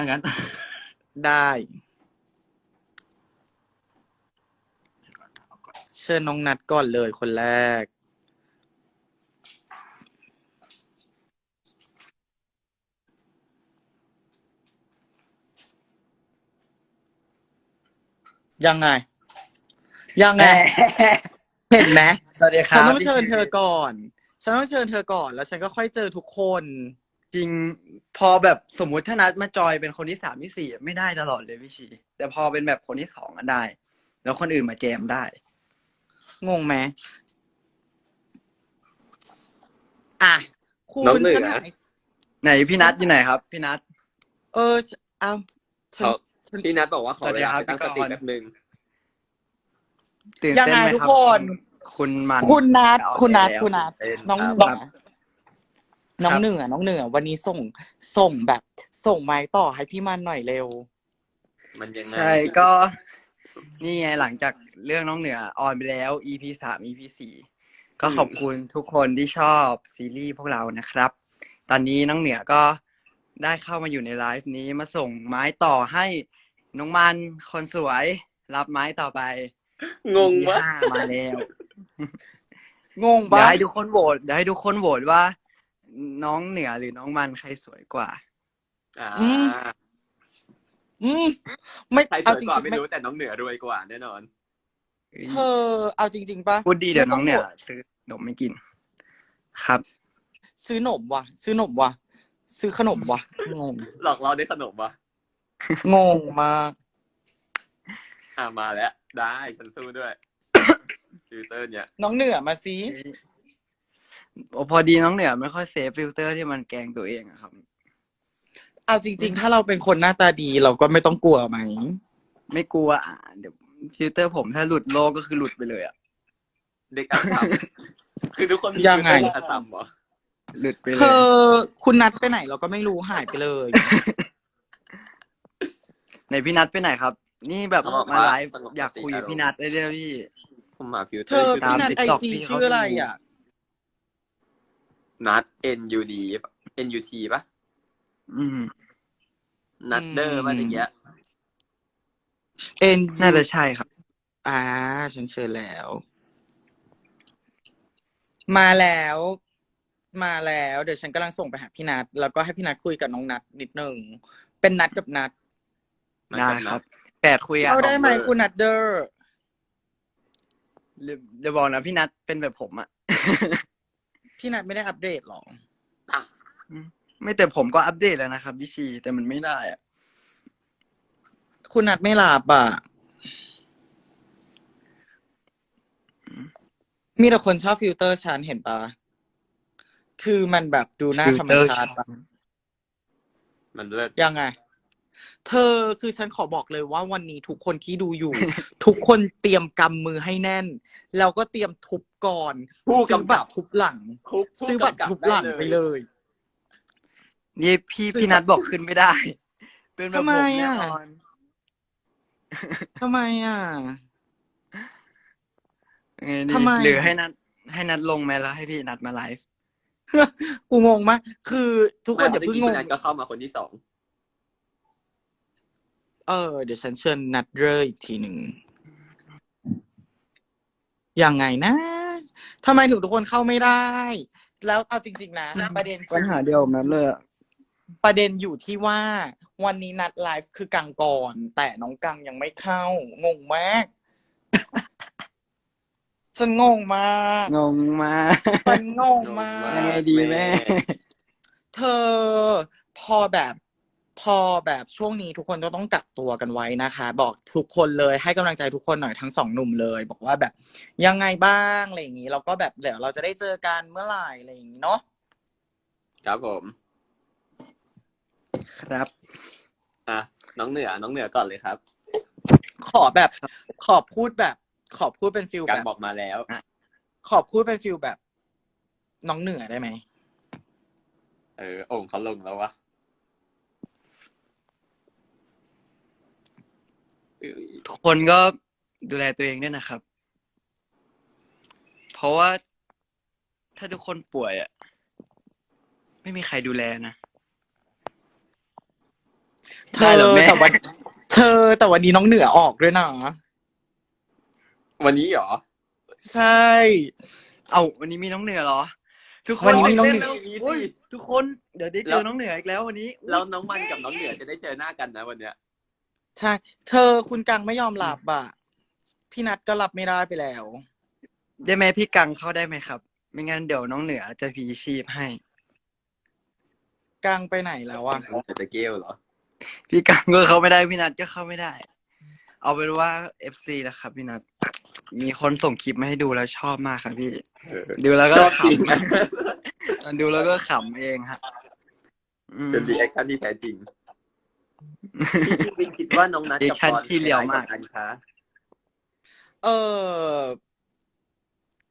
ถ้างั้น ได้ เชิญน้องนัดก่อนเลยคนแรก ยังไง ยังไง เห็นไหมสวัสดีคฉันรับต้องเชิญเธอก่อน ฉันต้องเชิญเธอก่อน แล้วฉันก็ค่อยเจอทุกคน จริงพอแบบสมมุติถ้านัดมาจอยเป็นคนที่สามที่สี่ไม่ได้ตลอดเลยพี่ชี แต่พอเป็นแบบคนที่สองก็ได้ แล้วคนอื่นมาแจมได้ งงไหมอะคุณน้องเหนือขนาดไหนพี่นัทอยู่ไหนครับ พี่นัท เออเอาฉันเขาฉัน พี่นัทบอกว่าขอสวัสเวดีลาครับไปตั้งสพี่ติกรณ์แป๊บนึง ตื่นยังเต้นไงไหมทุกครับคน คุณมันคุณนัดเอาคุณนัดแล้วคุณนัดเต้นน้องคเหรับ นือน้องเหนือน้องเหนือวันนี้ส่งส่งแบบส่งไม้ต่อให้พี่มันหน่อยเร็ว มันยังไงใช่ก็ นี่ไงหลังจากเรื่องน้องเหนือออนไปแล้ว EP สาม EP สี่ก็ขอบคุณทุกคนที่ชอบซีรีส์พวกเรานะครับ ตอนนี้น้องเหนือก็ได้เข้ามาอยู่ในไลฟ์นี้มาส่งไม้ต่อให้น้องมันคนสวย รับไม้ต่อไป งง EP วะห้ามาแล้วงงเดี๋ยปะวให้ทุกคนโหวตเดี๋ยวให้ทุกคนโหวตว่า น้องเหนือหรือน้องมันใครสวยกว่า อ่าอืมไม่ใครสเอาวยจริกว่างไม่ๆไม่รู้แต่น้องเหนือรวยกว่าแน่นอน เธอ เอาจริง ๆปะพูดดีเดี๋ยวน้องเหนือไม่ต้องโหวตซื้อขนมไม่กิน ครับ ซื้อหนมว่ะ ซื้อหนมว่ะ ซื้อขนมว่ะ งง หลอกเราได้ขนมวะงงมากอ่ามาแล้ว ได้ฉันสู้ด้วยฟิลเตอร์เนี่ย น้องเหนือมาสิโอ้ พอดีน้องเหนือไม่ค่อยเซฟฟิลเตอร์ที่มันแกล้งตัวเองอะครับ เอาจริง ๆ ถ้าเราเป็นคนหน้าตาดีเราก็ไม่ต้องกลัวไหม ไม่กลัวอะเดี๋ยวฟิลเตอร์ผมถ้าหลุดโลกก็คือหลุดไปเลยอะเด็กอัสัมคือทุกคนมียังไงฟิลเตอร์อัสัมเหรอหลุดไปเลเธอยคุณนัดไปไหนเราก็ไม่รู้หายไปเลย ไหนพี่นัทไปไหนครับ นี่แบบเขาบอกมาว่าไลฟ์สงบอยากสติคุยกับอารมณ์ พี่นัทได้เลยนะพี่ ผมหาฟิลเตเธอร์อชื่อพี่นัดตามไอ TikTok จีพี่เขา ชื่ออะไรอะ นัด N U D N U T ปะอืม นัดเดอร์ป่ะอย่างเงี้ย เอ็นน่าจะใช่ครับ อ่า ฉันเชิญแล้ว มาแล้ว มาแล้ว เดี๋ยวฉันกำลังส่งไปหาพี่นัดแล้วก็ให้พี่นัดคุยกับน้องนัดนิดนึงเป็นนัดกับนัดได้ครับ แปดคุยอะเอาได้ไหมเบอร์ คุณนัดเดอร์เดี๋ยวเดี๋ยวบอกนะพี่นัทเป็นแบบผมอะ พี่นัดไม่ได้อัปเดตหรอไม่แต่ผมก็อัปเดตแล้วนะครับพี่ชีแต่มันไม่ได้อะคุณนัดไม่หลับอะ มีแต่คนชอบฟิลเตอร์ฉันเห็นปะคือมันแบบดูหน้าธรรมชาติปะมันเลิศยังไง เธอคือฉันขอบอกเลยว่าวันนี้ทุกคนที่ดูอยู่ ทุกคนเตรียมกำมือให้แน่น แล้วก็เตรียมทุบก่อนผู้ซื้อกำบักัตบรทุบหลังคุกผู้ซื้อบัตรกำกับทุบหลังด้ไปเลย นี่พี่พี่นัทบอกขึ้นไม่ได้ เป็นแบบทำไมผมแน่อะนอนทำไมอะไงดีทำไม หรือให้นัดให้นัดลงไหมแล้วให้พี่นัดมาไลฟ์กูงงมากคือทุกคนอย่าไม่เพิ่งมื่งกี้งคุณนัทก็เข้ามาคนที่สอง เออ เดี๋ยวฉันเชิญนัดเรอร์อีกทีหนึ่งยังไงนะทำไมถึงทุกคนเข้าไม่ได้ แล้วเอาจริง ๆ นะ ประเด็นปัญหาเดียวกับนัดเลยอะประเด็นอยู่ที่ว่าวันนี้นัดไลฟ์คือกังก่อน แต่น้องกังยังไม่เข้า งงมาก ฉันงงมากงงมากมันงงมาก ยังไงดีแม่ เธอพอแบบ พอแบบช่วงนี้ทุกคนก็ต้องกักตัวกันไว้นะคะ บอกทุกคนเลยให้กำลังใจทุกคนหน่อยทั้งสองหนุ่มเลย บอกว่าแบบยังไงบ้างอะไรอย่างนี้แล้วก็แบบเดี๋ยวเราจะได้เจอกันเมื่อไหร่อะไรอย่างนี้เนาะครับผม ครับ อะน้องเหนือ น้องเหนือก่อนเลยครับ ขอแบบขอพูดแบบ ขอพูดเป็นฟิลการแบบบอกมาแล้ว ขอพูดเป็นฟิลแบบ น้องเหนือได้ไหม เออโอ่งเขาลงแล้ววะเอ้ย ทุกคนก็ดูแลตัวเองด้วยนะครับ เพราะว่าถ้าทุกคนป่วยอะ ไม่มีใครดูแลนะ เธได้อเหรอแม่ แต่วัน เธอแต่วันนี้น้องเหนือออกด้วยนะวันนี้เหรอใช่ เอาวันนี้มีน้องเหนือเหรอทุกคนวันนี้มีน้องเหนือ ตื่ต้แล้วมีสิโอ้ยทุกคนเดี๋ยวได้เจแล้อวน้องเหนืออีกแล้ววันนี้ แล้วน้องมันกับน้องเหนือจะได้เจอหน้ากันนะวันเนี้ย ใช่ เธอคุณกังไม่ยอมหลับอะ พี่นัทก็หลับไม่ได้ไปแล้ว ได้ไหมพี่กังเข้าได้ไหมครับ ไม่งั้นเดี๋ยวน้องเหนือจะพีชีพให้ กังไปไหนแล้วอะจะเกลเหรอ พี่กังก็เข้าไม่ได้พี่นัทก็เข้าไม่ได้ เอาเป็นว่าเอฟซีนะครับพี่นัทมีคนส่งคลิปมาให้ดูแล้วชอบมากครับพี่ เออ ดูแล้วก็ชอบขจริงำดูแล้วก็ขำเองฮะอืมเป็นรีแอคชั่นที่แท้จริง พี่วินคิดว่าน้องนัทกับ reaction ปอนที่เรียวมากใครกันคะเออ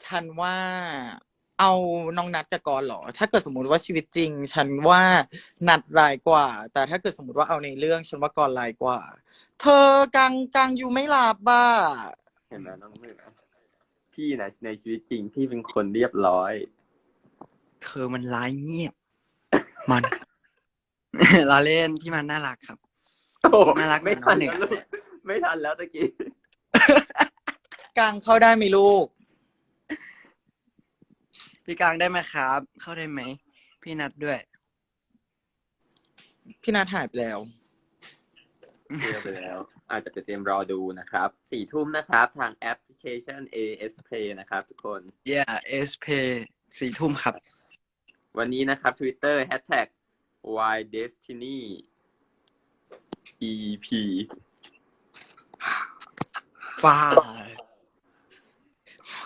ฉันว่าเอาน้องนัดกับกรเหรอ ถ้าเกิดสมมุติว่าชีวิตจริง ฉันว่านัดรายกว่า แต่ถ้าเกิดสมมติว่าเอาในเรื่อง ฉันว่ากรรายกว่า เธอกังกังอยู่ไม่หลับบ้า เห็นไหมน้องเหนือพี่นะในชีวิตจริงพี่เป็นคนเรียบร้อย เธอมันร้ายเงียบ มัน ลาเล่นพี่มันน่ารักครับ โอ้โหน่ารักไม่ทันเหมือนน้แล้องวเหนืลูอกไม่ทันแล้วตะกี้กังเข้าได้ไหมลูก พี่กังได้ไหมครับ เข้าได้ไหม พี่นัดด้วย พี่นัดหายไปแล้ว เจอไปแล้ว อาจจะไปเตรียมรอดูนะครับสี่ทุ่มนะครับ ทางแอปพลิเคชัน AS Play นะครับทุกคน yeah S Pay สี่ทุ่มครับ วันนี้นะครับ Twitter hashtag Why Destiny EP ฟ้า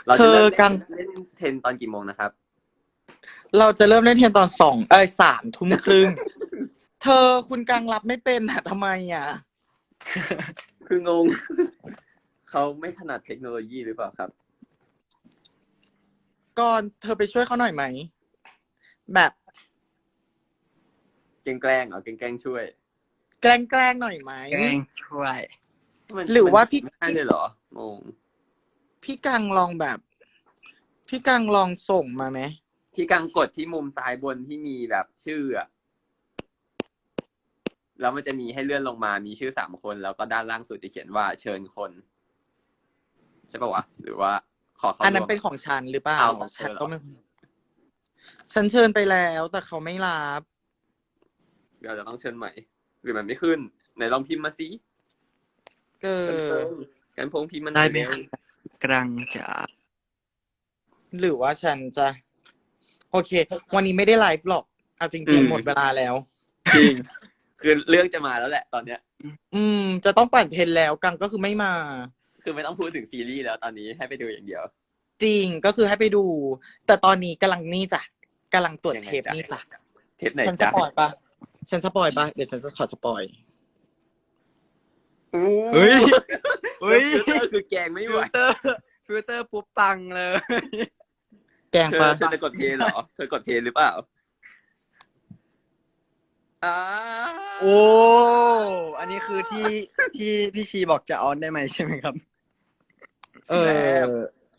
เราเธจะอเริ่มกัเล่นนเล่นเทนตอนกี่โมงนะครับ เราจะเริ่มเล่นเทียนตอนสองเอ้ยสามทุ่มครึ่ง เธอคุณกังรับไม่เป็นอะทำไมอะคืองง เขาไม่ถนัดเทคโนโลยีหรือเปล่าครับ ก่อนเธอไปช่วยเขาหน่อยไหม แบบ แกล้งๆเหรอแกล้งๆช่วย แกล้งแกล้งๆหน่อยไหม แกล้งช่วยมันหรือว่าพี่ไม่ได้เลยเหรองงพี่กังลองแบบ พี่กังลองส่งมาไหมที่กังกดที่มุมซ้ายบนที่มีแบบชื่ออะแล้วมันจะมีให้เลื่อนลงมา มีชื่อสามคน แล้วก็ด้านล่างสุดจะเขียนว่าเชิญคน ใช่ปะวะ หรือว่าขอเขาอันนั้นร่วม เป็นของฉันหรือเปล่าอ้าวของเธอฉันเหรอ ก็ไม่ฉันเชิญไปแล้วแต่เขาไม่รับเดี๋ยวจะต้องเชิญใหม่ หรือมันไม่ขึ้น ไหนลองพิมพ์มาสิเออกันพงพิมพ์มันได้ไหมเร็วครับกำลังจะหรือว่าฉันจะ โอเค วันนี้ไม่ได้ไลฟ์หรอก เอาจริงๆหมดเวลาแล้ว จริง คือเรื่องจะมาแล้วแหละตอนเนี้ย อืม จะต้องปั่นเทรนแล้วกังก็คือไม่มา คือไม่ต้องพูดถึงซีรีส์แล้วตอนนี้ให้ไปดูอย่างเดียว จริงก็คือให้ไปดู แต่ตอนนี้กำลังนี่จ้ะกำลังตรวจยังไงเทปจ๊ะนี่จ้ะเทปไหนฉันสจ๊ะปอยปะ ฉันสปอยปะเดี๋ยวฉันจะขอสปอยอู้เฮ้ยเฮ้ยฟิลเตอร์คือแกงไม่ฟิไหวลเตอร์ฟิลเตอร์ปุ๊บปังเลยแกล้งเธปะอเธอจะกดเพลย์เหรอเธอกดเพลย์หรือเปล่าอ่าโอ้อันนี้คือที่ที่พี่ชีบอกจะออนได้ไหมใช่ไหมครับ เออ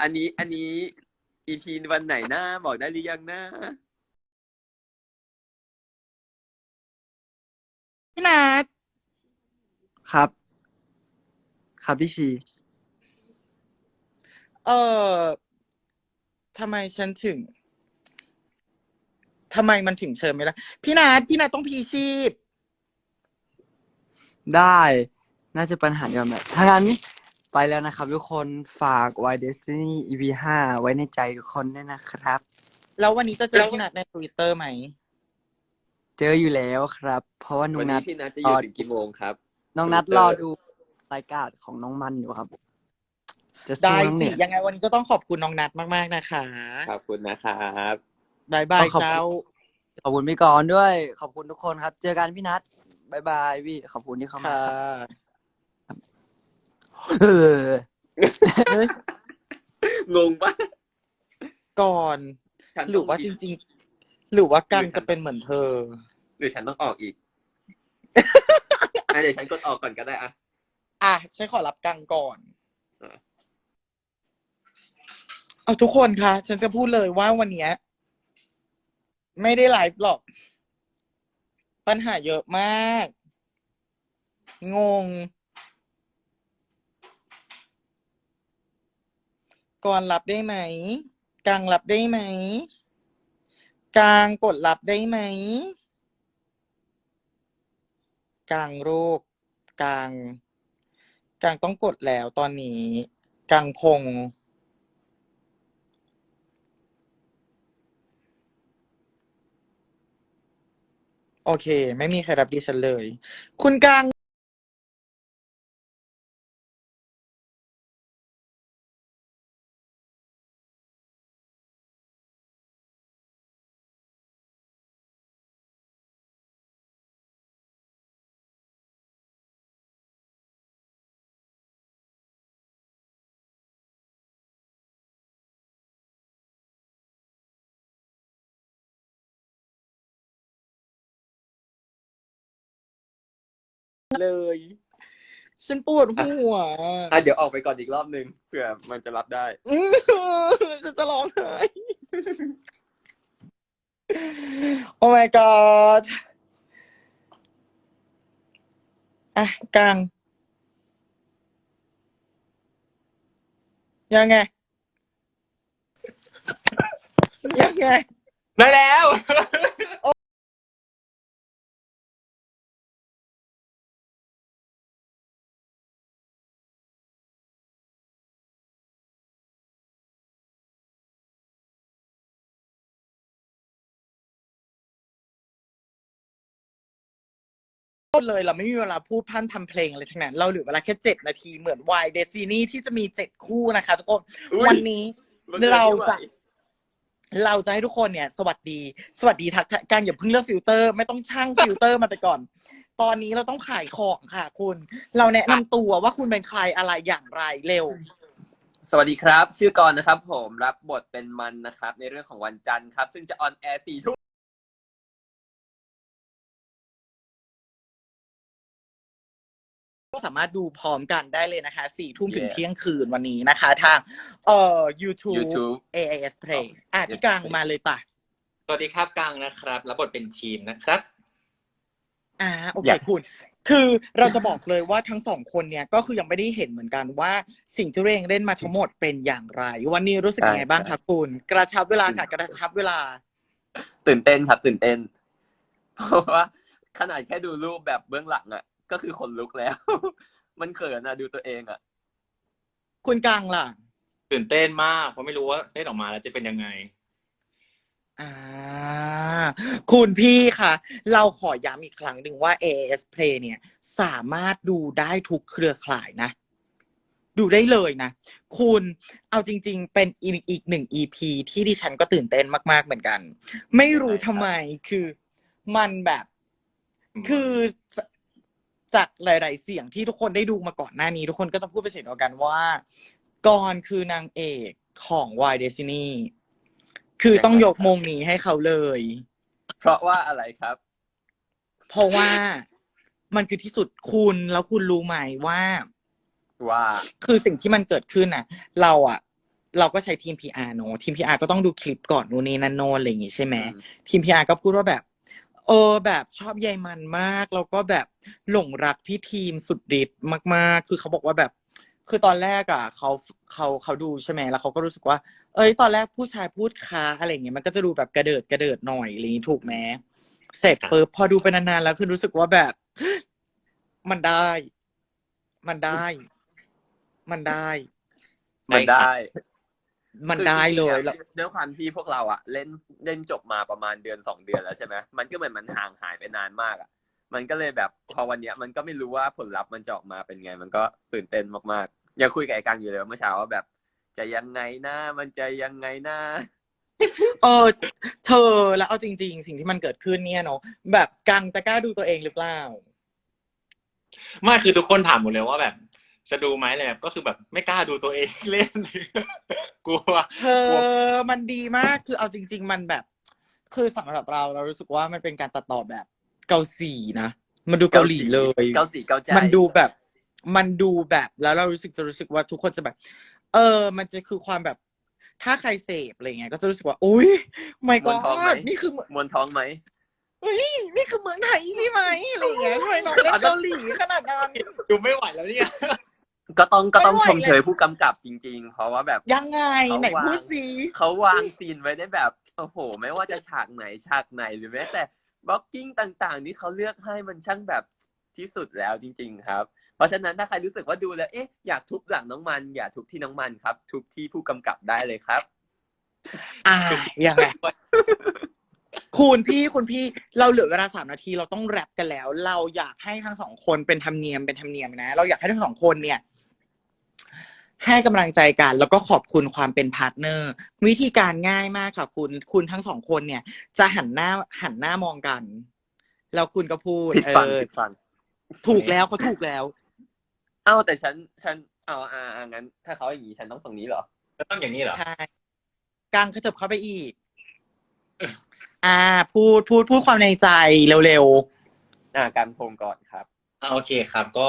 อันนี้อันนี้อีพีวันไหนหน้าบอกได้หรือยังนะ พี่นัทครับ ครับพี่ชี เออทำไมฉันถึงทำไมมันถึงเชิญไม่ได้พี่นัทพี่นัทต้องพีชีพ ได้ น่าจะปัญหาเดียวกันถ้างั้นไปแล้วนะครับทุกคน ฝาก Why Destiny EP ห้าไว้ในใจทุกคนด้วยนะครับ แล้ววันนี้จะเจอพี่นัทในทวิตเตอร์ไหม เจออยู่แล้วครับ เพราะว่าน้อวันงนันี้ดพี่นัทจะอยู่ถึงกี่โมงครับ น้องนัด Twitter รอดูรายการของน้องมันอยู่ครับ จะสู้ได้น้องสิ เนี่ย ยังไงวันนี้ก็ต้องขอบคุณน้องนัทมาก ๆ นะคะขอบคุณนะครับ บายบายขอบคุณ เจ้า ขอบคุณพี่กรณ์ด้วย ขอบคุณทุกคนครับ เจอกันพี่นัดบายบายพี่ขอบคุณที่เข้ามาค่ะ ครับเออเฮ้ยงงปะก่อน ฉันหรือว่าต้จงริง ๆ หรือว่ากันจะเป็นเหมือนเธอ หรือฉันต้องออกอีกอะเดี๋ยวฉันกดออกก่อนก็ได้อะอะฉันขอรับกังก่อนอะ เอาทุกคนคะฉันจะพูดเลยว่าวันเนี้ย ไม่ได้ไลฟ์หรอก ปัญหาเยอะมาก งง ก่อนรับได้ไหมกลางรับได้ไหมกลางกดรับได้ไหม กลางโรคกลางกลางต้องกดแล้วตอนนี้กลางพง โอเค ไม่มีใครรับดิฉันเลย คุณกลาง เลย ฉันปวดหัวอะเดี๋ยวออกไปก่อนอีกรอบนึงเผื่อมันจะรับได้ อื้อฉันจะร้องไห้โอ้ my god อะกลางยังไง ยังไง ได้แล้ว พูดเลยเราไม่มีเวลาพูดพร่ำทำเพลงอะไรทั้งนั้น เราเหลือเวลาแค่เจ็ดนาทีเหมือนวายเดซินี่ที่จะมีเจ็ดคู่นะคะทุกคนอุ๊ยวันนี้มันกินเราไม่ไหวจะเราจะให้ทุกคนเนี่ย สวัสดี สวัสดีทักทายการอย่าเพิ่งเลือกฟิลเตอร์ ไม่ต้องช่างฟิลเตอร์มาไปก่อน ตอนนี้เราต้องขายของค่ะ คุณ เราแนะนำตัวว่าคุณเป็นใครอะไรอย่างไรเร็ว สวัสดีครับ ชื่อกรณ์นะครับ ผมรับบทเป็นมันนะครับ ในเรื่องของวันจันทร์ครับ ซึ่งจะออนแอร์สี่ทุ่ม ก็สามารถดูพร้อมกันได้เลยนะคะสี่ทุ่มถึง Yeah เที่ยงคืนวันนี้นะคะ ทางเอ่อ YouTube YouTube AIS Play อะ Yes พี่กลาง Play มาเลยป่ะ สวัสดีครับกังนะครับรับบทเป็นทีมนะครับ อ่าโอเคอยาก คุณ คือเราจะบอกเลยว่าทั้งสองคนเนี่ยก็คือยังไม่ได้เห็นเหมือนกันว่าสิ่งที่ตัวเองเล่นมาทั้งหมดเป็นอย่างไร วันนี้รู้สึกยังไงบ้างคะคุณกระชับเวลาค่ะกระชับเวลา ตื่นเต้นครับตื่นเต้น เพราะว่าขนาดแค่ดูรูปแบบเบื้องหลังอะ ก็คือขนลุกแล้ว มันเขินอะดูตัวเองอะคุณกลางล่ะ ตื่นเต้นมาก เพราะไม่รู้ว่าเล่นออกมาแล้วจะเป็นยังไง อ่า คุณพี่ค่ะเราขอย้ำอีกครั้งหนึ่งว่า AS Play เนี่ย สามารถดูได้ทุกเครือข่ายนะ ดูได้เลยนะ คุณเอาจริง ๆ เป็นอีกอีกหนึ่ง EP ที่ดิฉันก็ตื่นเต้นมากๆเหมือนกัน ไม่รู้ทำไมคือมันแบบ คือ จจากหลาย ๆ เสียงที่ทุกคนได้ดูมาก่อนหน้านี้ ทุกคนก็จะพูดเป็นเสียงเดียวกันว่า กรคือนางเอกของ Y Destiny คือต้องยกมงนี้ให้เขาเลย เพราะว่าอะไรครับ เพราะว่ามันคือที่สุดคุณแล้วคุณรู้ไหมว่า ว่า คือสิ่งที่มันเกิดขึ้นน่ะ เราอะเราก็ใช้ทีม PR เนอะทีม PR ก็ต้องดูคลิปก่อนนู่นนี่นั่นโน่นอะไรอย่างงี้ใช่ไหมอืมทีม PR ก็พูดว่าแบบ เออแบบชอบใยมันมาก แล้วก็แบบหลงรักพี่ทีมสุดฤทธิ์มาก ๆ คือเขาบอกว่าแบบ คือตอนแรกอะเขาเขาเขาดูใช่ไหมแล้วเขาก็รู้สึกว่า เอ้ย ตอนแรกผู้ชายพูดค้าอะไรเงี้ยมันก็จะดูแบบกระเดิดกระเดิดหน่อยอะไรอย่างงี้ถูกไหมเสร็จปุ๊บพอดูไปนานๆแล้วคือรู้สึกว่าแบบ มันได้ มันได้ มันได้ มันได้ มันได้เลยคือจริงๆแล้วอะด้วยความที่พวกเราอะเล่นเล่นจบมาประมาณเดือนสองเดือนแล้วใช่ไหมมันก็เหมือนมันห่างหายไปนานมากอะมันก็เลยแบบพอวันเนี้ย มันก็ไม่รู้ว่าผลลัพธ์มันจะออกมาเป็นไง มันก็ตื่นเต้นมากๆยังคุยกับไอ้กังอยู่เลยเมื่อเช้าว่าแบบ จะยังไงนะมันจะยังไงนะเออเธอแล้วเอาจริง ๆ สิ่งที่มันเกิดขึ้นเนี่ยเนาะแบบกังจะกล้าดูตัวเองหรือเปล่า ไม่คือทุกคนถามหมดเลยว่าแบบ จะดูไหมอะไรแบบก็คือแบบไม่กล้าดูตัวเองเล่น กลัวเธอมันดีมากคือเอาจริง ๆ มันแบบ คือสำหรับเราเรารู้สึกว่ามันเป็นการตัดต่อแบบเกาสีนะ มันดูเกาหลีเลย เกาสีเกาใจมันดูแบบ มันดูแบบแล้วเรารู้สึกจะรู้สึกว่าทุกคนจะแบบ เออ มันจะคือความแบบ ถ้าใครเสพอะไรเงี้ยก็จะรู้สึกว่าอุ้ยไม่ก็มวนท้องไหมนี่คือมวนท้องไหมเฮ้ยนี่คือเมืองไทยใช่ไหมอะไรอย่างเงี้ยทำไมน้องเล่นเกาหลีขนาดนั้น ดูไม่ไหวแล้วเนี่ย ก็ต้องก็ต้องไม่ไหวชมเชยเลยผู้กำกับจริง ๆ เพราะว่าแบบ ยังไงเขาไหนวาง พูดสิเขาวางซีนไว้ได้แบบโอ้โห ไม่ว่าจะฉากไหนฉากไหนหรือแม้แต่บล็อกกิ้งต่างๆ นี่เขาเลือกให้มันช่างแบบที่สุดแล้วจริง ๆ ครับ เพราะฉะนั้นถ้าใครรู้สึกว่าดูแล้วเอ๊ะอยากทุบหลังน้องมันอย่าทุบที่น้องมันครับ ทุบที่ผู้กำกับได้เลยครับ อ่ายังไง คุณพี่คุณพี่เราเหลือเวลาสามนาทีเราต้องแรปกันแล้ว เราอยากให้ทั้งสองคนเป็นธรรมเนียมเป็นธรรมเนียมนะ เราอยากให้ทั้งสองคนเนี่ย ให้กำลังใจกัน แล้วก็ขอบคุณความเป็นพาร์ทเนอร์ วิธีการง่ายมากค่ะคุณคุณทั้งสองคนเนี่ย จะหันหน้าหันหน้ามองกัน แล้วคุณก็พูด ผิดเอฝั่งอผิดฝั่งถูกแล้วเขาถูกแล้ว เอ้าแต่ฉันฉันเอาอ่าอ่างั้น ถ้าเขาอย่างนี้ฉันต้องฝั่งนี้เหรอจะต้องอย่างนี้เหรอ ใช่กลางขยับเข้าไปอีก อ่า พูดพูดพูดความในใจเร็วอ่าการพงก่อนครับ อ่าโอเคครับก็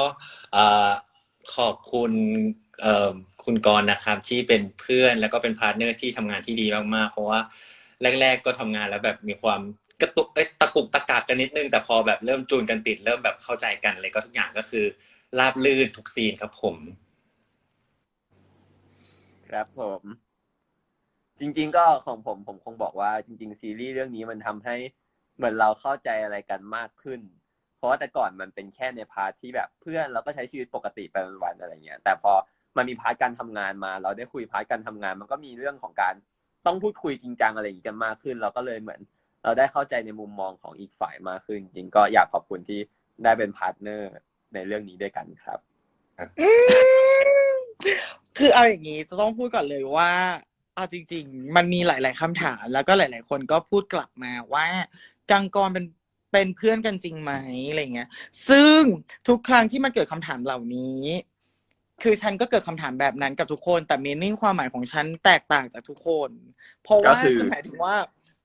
เอ่อขอบคุณเอ่อ คุณกรณ์นะครับ ที่เป็นเพื่อนแล้วก็เป็นพาร์ทเนอร์ที่ทำงานที่ดีมากๆ เพราะว่าแรก ๆ ก็ทำงานแล้วแบบมีความกระตุกเอ้ยตะกุกตะกักกันนิดนึง แต่พอแบบเริ่มจูนกันติด เริ่มแบบเข้าใจกันเลยก็ทุกอย่างก็คือราบลื่นทุกซีนครับผม ครับผม จริง ๆ ก็ของผมผมคงบอกว่า จริง ๆ ซีรีส์เรื่องนี้มันทำให้เหมือนเราเข้าใจอะไรกันมากขึ้น เพราะว่าแต่ก่อนมันเป็นแค่ในพาร์ทที่แบบเพื่อนเราก็ใช้ชีวิตปกติไปวันๆอะไรเงี้ย แต่พอ มันมีพาร์ทการทำงานมา เราได้คุยพาร์ทการทำงาน มันก็มีเรื่องของการต้องพูดคุยจริงจังอะไรอย่างงี้กันมากขึ้น เราก็เลยเหมือน เราได้เข้าใจในมุมมองของอีกฝ่ายมากขึ้น จริงก็อยากขอบคุณที่ได้เป็นพาร์ทเนอร์ในเรื่องนี้ด้วยกันครับคือเอาอย่างนี้จะต้องพูดก่อนเลยว่าเอาจริง ๆ มันมีหลาย ๆคำถาม แล้วก็หลาย ๆ คนก็พูดกลับมาว่ากังกรเป็นเป็นเพื่อนกันจริงไหมอะไรเงี้ย ซึ่งทุกครั้งที่มันเกิดคำถามเหล่านี้ คือฉันก็เกิดคำถามแบบนั้นกับทุกคน แต่เมนนิ่งความหมายของฉันแตกต่างจากทุกคน เพราะว่าก็คือคือหมายถึงว่า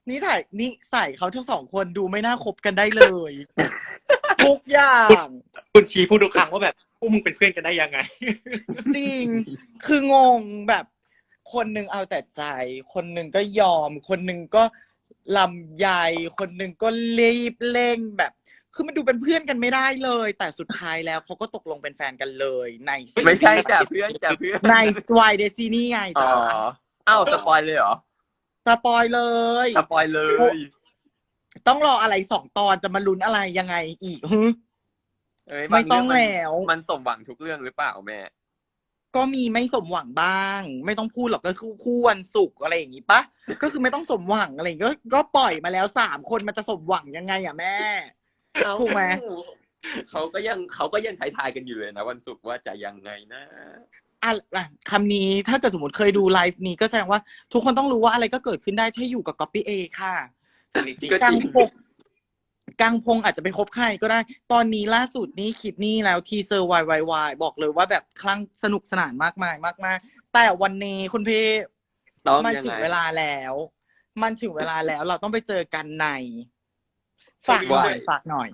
นี่ถ่ายนี่ใส่เขาทั้งสองคนดูไม่น่าคบกันได้เลย ทุกอย่าง คุณชีพูดทุกครั้งว่าแบบพวกมึงเป็นเพื่อนกันได้ยังไง จริง คืองงแบบ คนหนึ่งเอาแต่ใจ คนหนึ่งก็ยอม คนหนึ่งก็ลำใหญ่คนหนึ่งก็รีบเร่งแบบ คือมันดูเป็นเพื่อนกันไม่ได้เลย แต่สุดท้ายแล้วเขาก็ตกลงเป็นแฟนกันเลยในไม่ใช่จ้ะเพื่อนจ้ะเพื่อนในวายเดซินี่ไงอ๋จ้ะออ้าวสปอยเลยเหรอสปอยเลย สปอยเลย ต้องรออะไรสองตอนจะมาลุ้นอะไรยังไงอีกฮึเอ้ยไม่ต้องบาเรื่แล้ว มันมันสมหวังทุกเรื่องหรือเปล่าแม่ ก็มีไม่สมหวังบ้าง ไม่ต้องพูดหรอกก็คือคู่วันศุกร์อะไรอย่างงี้ปะก็คือไม่ต้องสมหวังอะไรอย่างงี้ก็ก็ปล่อยมาแล้วสามคนมันจะสมหวังยังไงอะแม่ ถูกไหม เขาก็ยังเขาก็ยังทายๆกันอยู่เลยนะวันศุกร์ว่าจะยังไงนะ อะอะคำนี้ถ้าเกิดสมมติเคยดูไลฟ์นี้ก็แสดงว่าทุกคนต้องรู้ว่าอะไรก็เกิดขึ้นได้ถ้าอยู่กับ Copy A ค่ะ อันนี้จริงก็กังจริงพงกังพงอาจจะไปคบใครก็ได้ ตอนนี้ล่าสุดนี่คลิปนี้แล้วทีเซอร์วายวายวายบอกเลยว่าแบบคลั่งสนุกสนานมากมายมากมากแต่วันนี้คุณพี่ต้องมันยังถึงไงเวลาแล้ว มันถึงเวลาแล้วเราต้องไปเจอกันใน ฝากหน่อยฝากหน่อย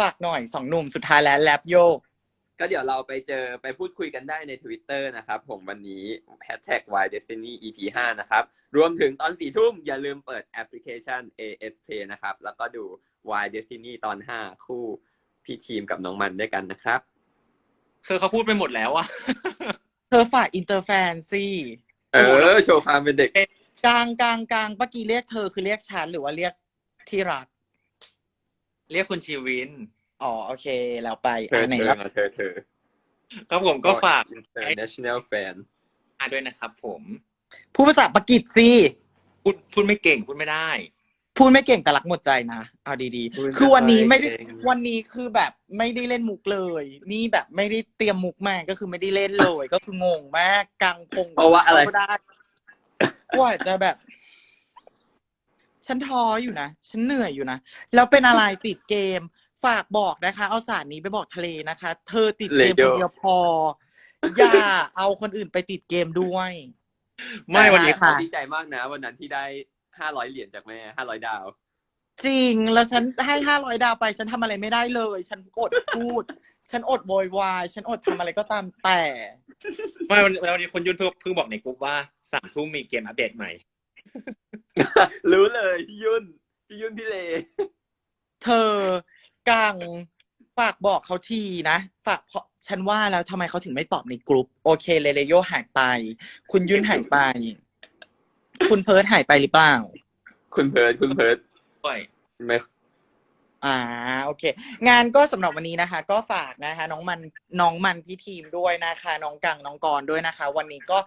ฝากหน่อยสองหนุ่มสุดท้ายแล้วแลบโยก ก็เดี๋ยวเราไปเจอไปพูดคุยกันได้ใน Twitter นะครับ ผมวันนี้ hashtag y destiny ep 5นะครับ รวมถึงตอนสี่ทุ่มอย่าลืมเปิดแอปพลิเคชัน ASP นะครับ แล้วก็ดู y destiny ตอนห้าคู่พี่ทีมกับน้องมันด้วยกันนะครับ คือเขาพูดไปหมดแล้วอะเธอฝากอินเตอร์แฟนสิเออ โชว์ความเป็นเด็กกลางกลางกลางเมื่อกี้เรียกเธอคือเรียกฉันหรือว่าเรียกที่รัก เรียกคุณชีวิน อ๋อโอเคแล้วไปเธออะไหนเธอแล้วเธอเธอ ครับผมก็ฝาก international fan อ่าด้วยนะครับผมพูดภาษาปากีสสิพูดพูดไม่เก่งพูดไม่ได้ พูดไม่เก่งแต่รักหมดใจนะเอาดีพูดๆคือวันนี้ไม่ได้ไม่เก่ง วันนี้คือแบบไม่ได้เล่นมุกเลย นี่แบบไม่ได้เตรียมมุกมาก็คือไม่ได้เล่นเลย ก็คืองงมากกังพงเพราะว่าอะไรเข้ได้กว่าจะแบบ ฉันท้ออยู่นะ ฉันเหนื่อยอยู่นะ แล้วเป็นอะไรติดเกม ฝากบอกนะคะ เอาสารนี้ไปบอกทะเลนะคะ เธอติดเกมคนเดียวพอ อย่าเอาคนอื่นไปติดเกมด้วย ไม่วันนี้ค่ะ ดีใจมากนะ วันนั้นที่ได้ห้าร้อยเหรียญจากแม่ห้าร้อยดาว จริง แล้วฉันให้ห้าร้อยดาวไป ฉันทำอะไรไม่ได้เลย ฉันอดพูด ฉันอดโวยวาย ฉันอดทำอะไรก็ตามแต่ ไม่วันวันนี้คนยุ่นเพิ่งบอกในกลุ่มว่าสามทุ่มมีเกมอัปเดตใหม่ รู้เลยพี่ยุ่น พี่ยุ่นพี่เล เธอกังฝากบอกเขาทีนะฝากเพราะฉันว่าแล้วทำไมเขาถึงไม่ตอบในกลุ่มโอเคเลเลโยหายไป คุณยุ่นหายไป คุณเพิร์ดหายไปหรือเปล่าคุณเพิร์ดคุณเพิร์ดด้วยไม่ อ่าโอเค งานก็สำหรับวันนี้นะคะ ก็ฝากนะคะ น้องมันน้องมันพี่ทีมด้วยนะคะ น้องกังน้องกรด้วยนะคะ วันนี้ก็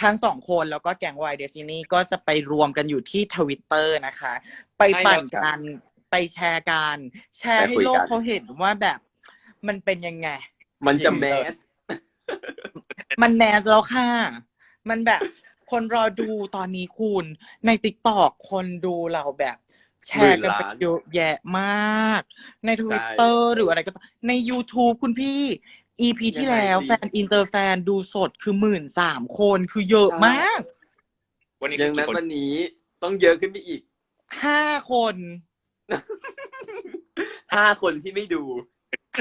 ทั้งสองคนแล้วก็แกงวายเดซินี่ก็จะไปรวมกันอยู่ที่ทวิตเตอร์นะคะ ไปปั่นกันไปแชร์กัน แชร์ให้โลกเขาเห็นว่าแบบมันเป็นยังไง มันจะแมส มันแมสแล้วค่ะ มันแบบคนรอดูตอนนี้คุณ ในติ๊กตอกคนดูเราแบบ แชร์กันไปเยอะแยะมาก ในทวิตเตอร์หรืออะไรก็ตามใน YouTube คุณพี่ EP ที่แล้วแฟนอินเตอร์แฟนดูสดคือหมื่นสามคนคือเยอะมาก วันนี้ดัคืงอนั้กี่นคนวันนี้ต้องเยอะขึ้นไปอีกห้าคนห้าคนที่ไม่ดู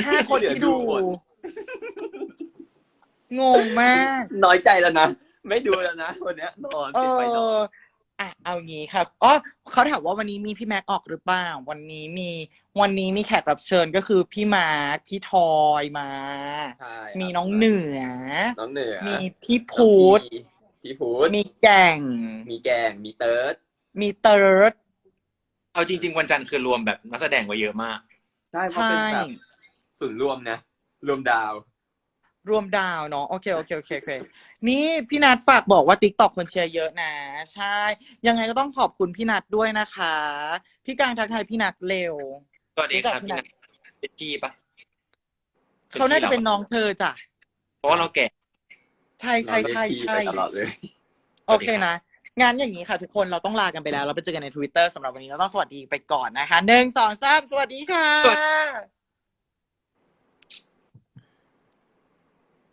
ห้าคนที่ดูเหลือดูหมดงงมาก น้อยใจแล้วนะ ไม่ดูแล้วนะ วันเนี้ยนอนเอปิดไฟนออนอ่ะเอางี้ค่ะอ๋อเขาถามว่าวันนี้มีพี่แม็กออกหรือเปล่า วันนี้มี วันนี้มีแขกรับเชิญก็คือพี่มาร์คพี่ทอยมา ใช่ครับมีน้องเหนือ น้องเหนือมีพี่น้องพูดพีพี่พูดมีแก่ง มีแกงมีเติร์ดมีเติร์ดเอาจริง ๆ วันจันทร์คือรวมแบบนักแสดงไว้เยอะมาก ใช่เพราะใช่ เป็นแบบศูนย์รวมนะ รวมดาว รวมดาวเนาะโอเคโอเคโอเคโอเคนี่พี่นัทฝากบอกว่าติ๊กต็อกคนเชียร์เยอะนะ ใช่ ยังไงก็ต้องขอบคุณพี่นัทด้วยนะคะ พี่การทักทายพี่นัทเร็วสวัสดีครับรู้พี่จักนัทเป็นพี่ปะเขาน่าจะเป็นน้องเธอจ้ะเพราะว่าเราแก่ใช่ใช่ใช่ใช่เราเรียกพี่ไปตลอดเลย โอเคนะงานอย่างนี้ค่ะทุกคนเราต้องลากันไปแล้ว เราไปเจอกันในทวิตเตอร์สำหรับวันนี้เราต้องสวัสดีไปก่อนนะคะหนึ่งสองสามสวัสดีค่ะ